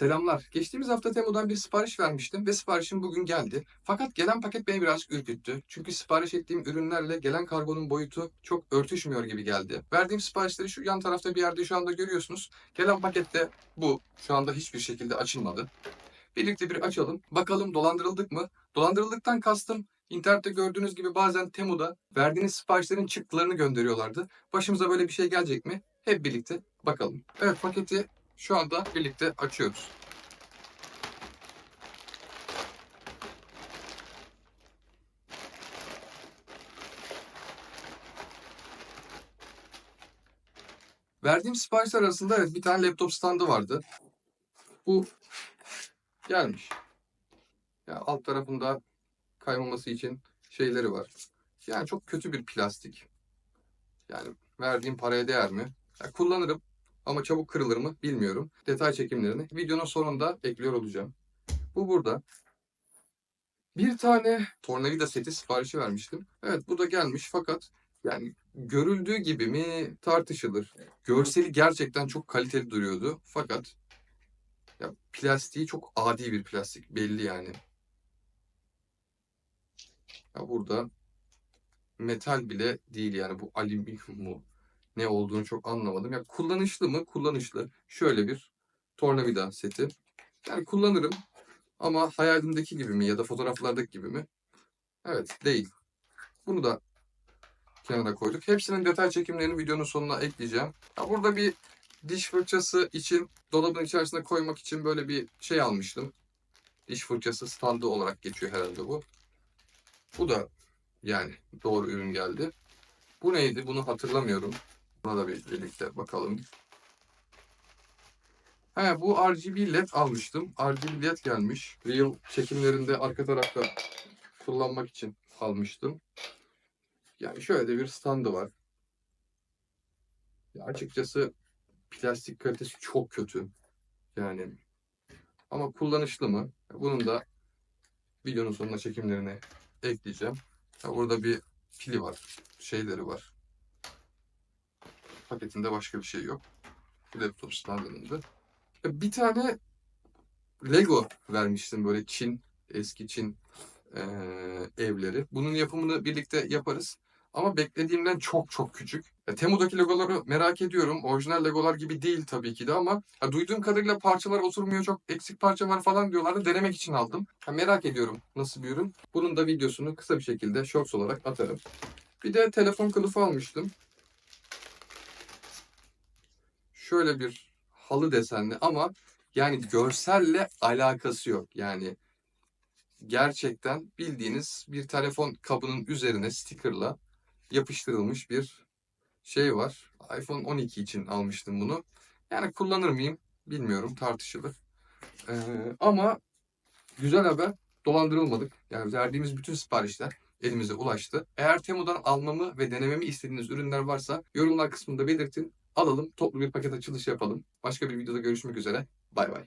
Selamlar. Geçtiğimiz hafta Temu'dan bir sipariş vermiştim ve siparişim bugün geldi. Fakat gelen paket beni birazcık ürküttü. Çünkü sipariş ettiğim ürünlerle gelen kargonun boyutu çok örtüşmüyor gibi geldi. Verdiğim siparişleri şu yan tarafta bir yerde şu anda görüyorsunuz. Gelen pakette bu. Şu anda hiçbir şekilde açılmadı. Birlikte bir açalım. Bakalım dolandırıldık mı? Dolandırıldıktan kastım İnternette gördüğünüz gibi bazen Temu'da verdiğiniz siparişlerin çıktılarını gönderiyorlardı. Başımıza böyle bir şey gelecek mi? Hep birlikte bakalım. Evet paketi şu anda birlikte açıyoruz. Verdiğim siparişler arasında evet bir tane laptop standı vardı. Bu gelmiş. Ya alt tarafında kaymaması için şeyleri var. Yani çok kötü bir plastik. Yani verdiğim paraya değer mi? Ya kullanırım ama çabuk kırılır mı bilmiyorum. Detay çekimlerini videonun sonunda ekliyor olacağım. Bu burada. Bir tane tornavida seti siparişi vermiştim. Evet bu da gelmiş fakat yani görüldüğü gibi mi tartışılır. Görseli gerçekten çok kaliteli duruyordu. Fakat ya plastiği çok adi bir plastik belli yani. Ya burada metal bile değil yani bu alüminyum mu ne olduğunu çok anlamadım. Ya kullanışlı mı? Kullanışlı. Şöyle bir tornavida seti. Yani kullanırım ama hayalimdeki gibi mi ya da fotoğraflardaki gibi mi? Evet değil. Bunu da kenara koyduk. Hepsinin detay çekimlerini videonun sonuna ekleyeceğim. Ya burada bir diş fırçası için dolabın içerisine koymak için böyle bir şey almıştım. Diş fırçası standı olarak geçiyor herhalde bu. Bu da yani doğru ürün geldi. Bu neydi? Bunu hatırlamıyorum. Buna da bir birlikte bakalım. He, bu RGB LED almıştım. RGB LED gelmiş. Real çekimlerinde arka tarafta kullanmak için almıştım. Yani şöyle bir standı var. Ya açıkçası plastik kalitesi çok kötü. Yani ama kullanışlı mı? Bunun da videonun sonuna çekimlerini ekleyeceğim. Ya burada bir pili var. Şeyleri var. Paketinde başka bir şey yok. Laptop standında. Bir tane Lego vermiştim böyle Çin, eski Çin eee, evleri. Bunun yapımını birlikte yaparız. Ama beklediğimden çok çok küçük. Ya, Temu'daki Legoları merak ediyorum. Orijinal Legolar gibi değil tabii ki de ama ya, duyduğum kadarıyla parçalar oturmuyor. Çok eksik parça var falan diyorlardı. Denemek için aldım. Ha, merak ediyorum nasıl bir ürün. Bunun da videosunu kısa bir şekilde shorts olarak atarım. Bir de telefon kılıfı almıştım. Şöyle bir halı desenli ama yani görselle alakası yok. Yani gerçekten bildiğiniz bir telefon kabının üzerine stickerla yapıştırılmış bir şey var. iPhone 12 için almıştım bunu. Yani kullanır mıyım bilmiyorum tartışılır. Ee, ama güzel haber dolandırılmadık. Yani verdiğimiz bütün siparişler elimize ulaştı. Eğer Temu'dan almamı ve denememi istediğiniz ürünler varsa yorumlar kısmında belirtin. Alalım toplu bir paket açılışı yapalım. Başka bir videoda görüşmek üzere. Bay bay.